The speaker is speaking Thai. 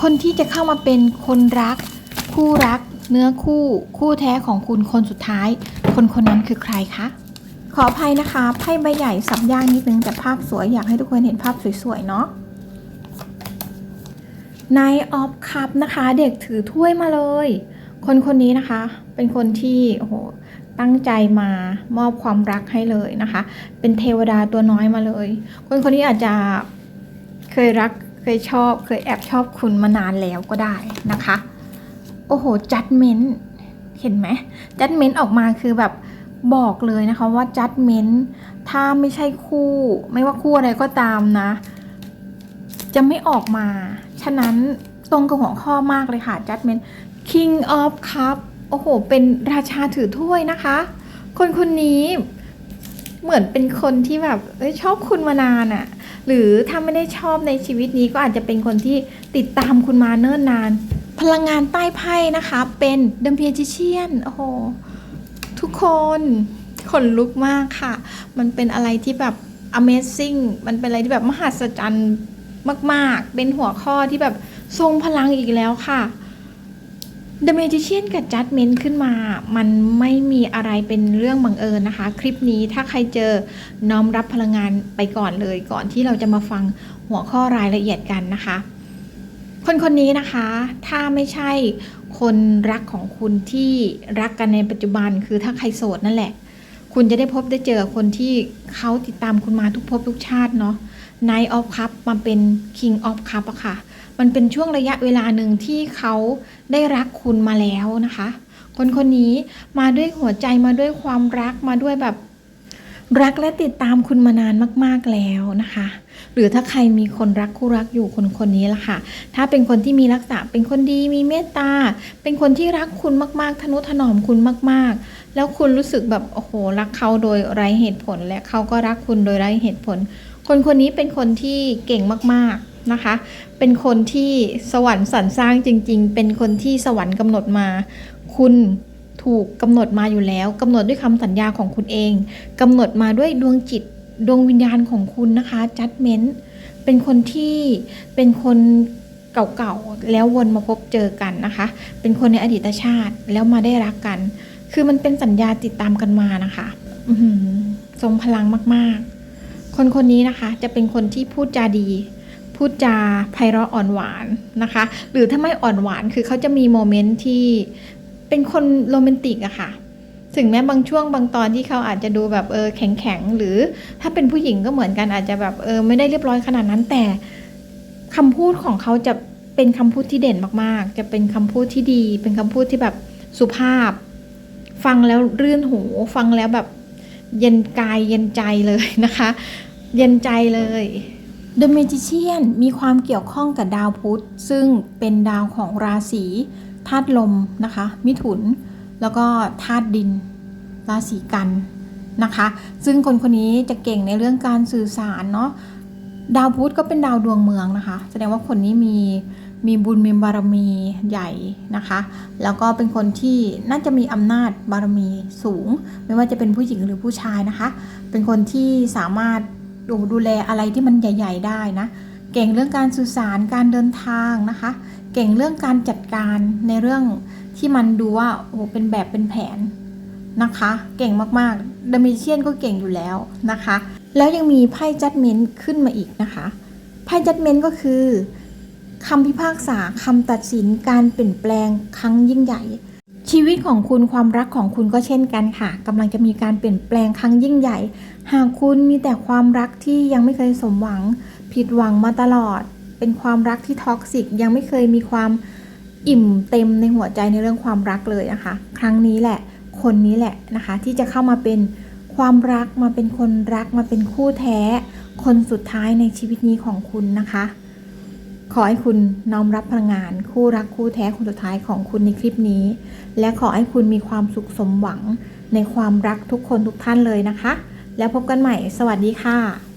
คนที่จะเข้ามาเป็นคนรัก คู่รัก เนื้อคู่ คู่แท้ของคุณคนสุดท้าย คนคนนั้นคือใครคะขออภัยนะคะไพ่ใบใหญ่สับยากนิดนึงแต่ภาพสวยอยากให้ทุกคนเห็นภาพสวยๆเนาะนายออฟคัพนะคะ เด็กถือถ้วยมาเลย คนคนนี้นะคะ เป็นคนที่โอ้โหตั้งใจมามอบความรักให้เลยนะคะ เป็นเทวดาตัวน้อยมาเลย คนคนนี้อาจจะเคยรัก เคยชอบเคยแอบชอบคุณมานานแล้วก็ได้นะคะ โอ้โหจัดเม้นเห็นไหมจัดเม้นออกมาคือแบบบอกเลยนะคะว่าจัดเม้นถ้าไม่ใช่คู่ ไม่ว่าคู่อะไรก็ตามนะ จะไม่ออกมา ฉะนั้นตรงกับหัวข้อมากเลยค่ะ Judgment King of Cup โอ้โห เป็นราชาถือถ้วยนะคะ คนคนนี้เหมือนเป็นคนที่แบบอชอบคุณมานานอะ่ะ หรือถ้าไม่ได้ชอบในชีวิตนี้ก็อาจจะเป็นคนที่ติดตามคุณมาเนิ่นนาน พลังงานใต้ไพ่นะคะ เป็นดัมเพียจิเชียนโอ้โหทุกคนขนลุกมากค่ะ มันเป็นอะไรที่แบบ amazing มันเป็นอะไรที่แบบมหัศจรรย์มาก ๆ เป็นหัวข้อที่แบบทรงพลังอีกแล้วค่ะ The Magician กับ Judgment ขึ้นมา มันไม่มีอะไรเป็นเรื่องบังเอิญนะคะ คลิปนี้ถ้าใครเจอน้อมรับพลังงานไปก่อนเลย ก่อนที่เราจะมาฟังหัวข้อรายละเอียดกันนะคะ คนคนนี้นะคะ ถ้าไม่ใช่คนรักของคุณที่รักกันในปัจจุบัน คือถ้าใครโสดนั่นแหละ คุณจะได้พบได้เจอคนที่เขาติดตามคุณมาทุกภพทุกชาติเนาะ Knight of Cup มาเป็น King of Cup อะค่ะ มันเป็นช่วงระยะเวลาหนึ่งที่เขาได้รักคุณมาแล้วนะคะ คนคนนี้มาด้วยหัวใจมาด้วยความรักมาด้วยแบบรักและติดตามคุณมานานมาก ๆ แล้วนะคะ หรือถ้าใครมีคนรักคู่รักอยู่คนคนนี้ล่ะค่ะ ถ้าเป็นคนที่มีลักษณะเป็นคนดีมีเมตตา เป็นคนที่รักคุณมาก ๆ ทนุถนอมคุณมาก ๆ แล้วคุณรู้สึกแบบโอ้โหรักเขาโดยไร้เหตุผล และเขาก็รักคุณโดยไร้เหตุผล คนคนนี้เป็นคนที่เก่งมาก ๆ นะคะ เป็นคนที่สวรรค์สรรสร้างจริง ๆ เป็นคนที่สวรรค์กำหนดมา คุณถูกกำหนดมาอยู่แล้วกำหนดด้วยคำสัญญาของคุณเองกำหนดมาด้วยดวงจิตดวงวิญญาณของคุณนะคะจัดเมนต์เป็นคนที่เป็นคนเก่าๆ แล้ววนมาพบเจอกันนะคะ เป็นคนในอดีตชาติแล้วมาได้รักกัน คือมันเป็นสัญญาติดตามกันมานะคะทรงพลังมากๆ คนคนนี้นะคะจะเป็นคนที่พูดจาดี พูดจาไพเราะอ่อนหวานนะคะ หรือถ้าไม่อ่อนหวานคือเขาจะมีโมเมนต์ที่เป็นคนโรแมนติกอะค่ะ ถึงแม้บางช่วงบางตอนที่เขาอาจจะดูแบบเออแข็งแข็งหรือถ้าเป็นผู้หญิงก็เหมือนกันอาจจะแบบเออไม่ได้เรียบร้อยขนาดนั้นแต่คำพูดของเขาจะเป็นคำพูดที่เด่นมากๆ จะเป็นคำพูดที่ดี เป็นคำพูดที่แบบสุภาพ ฟังแล้วรื่นหู ฟังแล้วแบบเย็นกายเย็นใจเลยนะคะ เย็นใจเลย The Magician มีความเกี่ยวข้องกับดาวพุธ ซึ่งเป็นดาวของราศีธาตุลมนะคะ มิถุน แล้วก็ธาตุดิน ราศีกันนะคะ ซึ่งคนคนนี้จะเก่งในเรื่องการสื่อสารเนาะ ดาวพุธก็เป็นดาวดวงเมืองนะคะ แสดงว่าคนนี้มีมีบุญมีบารมีใหญ่นะคะ แล้วก็เป็นคนที่น่าจะมีอำนาจบารมีสูง ไม่ว่าจะเป็นผู้หญิงหรือผู้ชายนะคะ เป็นคนที่สามารถ ดูดูแลอะไรที่มันใหญ่ ๆ ได้นะ เก่งเรื่องการสื่อสารการเดินทางนะคะ เก่งเรื่องการจัดการในเรื่องที่มันดูว่าโอ้เป็นแบบเป็นแผนนะคะ เก่งมากๆดมิเชียนก็เก่งอยู่แล้วนะคะ แล้วยังมีไพ่จัดเมนต์ขึ้นมาอีกนะคะไพ่จัดเมนต์ก็คือคำพิพากษาคำตัดสินการเปลี่ยนแปลงครั้งยิ่งใหญ่ ชีวิตของคุณความรักของคุณก็เช่นกันค่ะกำลังจะมีการเปลี่ยนแปลงครั้งยิ่งใหญ่ หากคุณมีแต่ความรักที่ยังไม่เคยสมหวัง ผิดหวังมาตลอด เป็นความรักที่ท็อกซิกยังไม่เคยมีความอิ่มเต็มในหัวใจในเรื่องความรักเลยนะคะ ครั้งนี้แหละ คนนี้แหละนะคะ ที่จะเข้ามาเป็นความรักมาเป็นคนรักมาเป็นคู่แท้ คนสุดท้ายในชีวิตนี้ของคุณนะคะ ขอให้คุณน้อมรับพลังงาน คู่รักคู่แท้คนสุดท้ายของคุณในคลิปนี้ และขอให้คุณมีความสุขสมหวังในความรักทุกคนทุกท่านเลยนะคะ แล้วพบกันใหม่ สวัสดีค่ะ